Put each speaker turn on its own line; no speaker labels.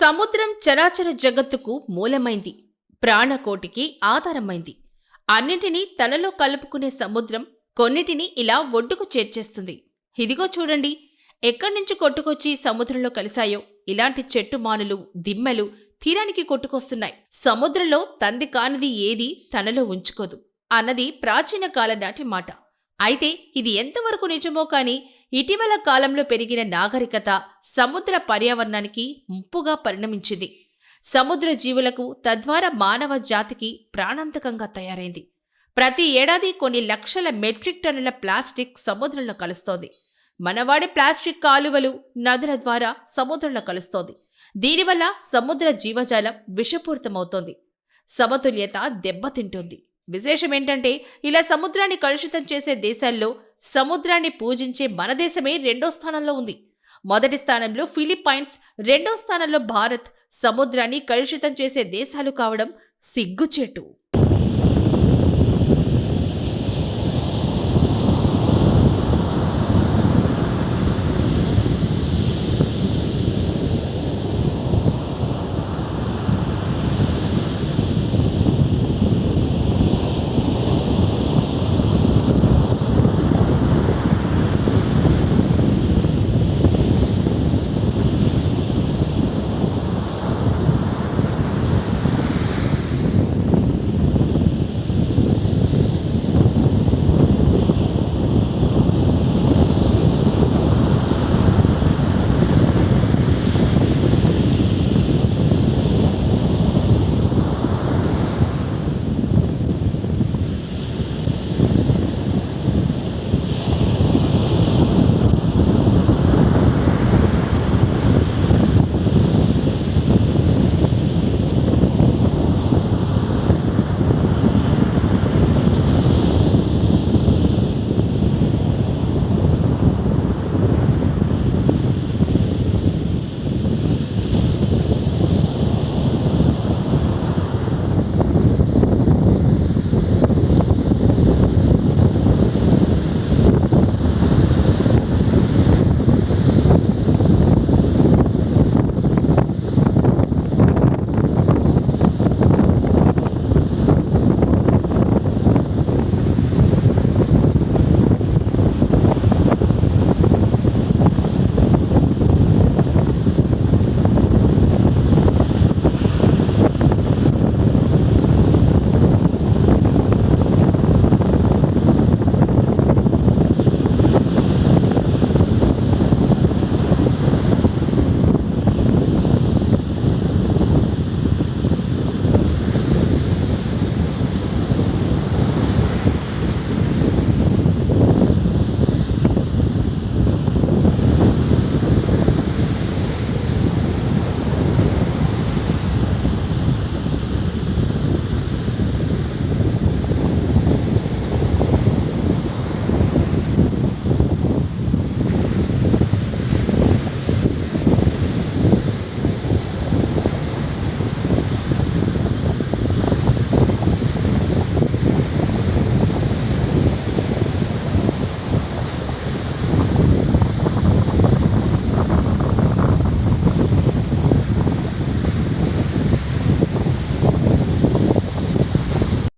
సముద్రం చరాచర జగత్తుకు మూలమైంది ప్రాణకోటికి ఆధారమైంది. అన్నిటినీ తనలో కలుపుకునే సముద్రం కొన్నిటిని ఇలా ఒడ్డుకు చేర్చేస్తుంది. ఇదిగో చూడండి ఎక్కడి నుంచి కొట్టుకొచ్చి సముద్రంలో కలిశాయో. ఇలాంటి చెట్టు మానులు దిమ్మెలు తీరానికి కొట్టుకొస్తున్నాయి. సముద్రంలో తంది కానిది ఏది తనలో ఉంచుకోదు అన్నది ప్రాచీన కాలం నాటి మాట. అయితే ఇది ఎంతవరకు నిజమో కానీ ఇటీవల కాలంలో పెరిగిన నాగరికత సముద్ర పర్యావరణానికి ముప్పుగా పరిణమించింది. సముద్ర జీవులకు తద్వారా మానవ జాతికి ప్రాణాంతకంగా తయారైంది. ప్రతి ఏడాది కొన్ని లక్షల మెట్రిక్ టన్నుల ప్లాస్టిక్ సముద్రంలో కలుస్తోంది. మనవాడి ప్లాస్టిక్ కాలువలు నదుల ద్వారా సముద్రంలో కలుస్తోంది. దీనివల్ల సముద్ర జీవజాలం విషపూరితమవుతోంది. సమతుల్యత దెబ్బతింటుంది. విశేషం ఏంటంటే ఇలా సముద్రాన్ని కలుషితం చేసే దేశాల్లో సముద్రాన్ని పూజించే మన దేశమే రెండో స్థానంలో ఉంది. మొదటి స్థానంలో ఫిలిప్పైన్స్ రెండో స్థానంలో భారత్. సముద్రాన్ని కలుషితం చేసే దేశాలు కావడం సిగ్గుచేటు.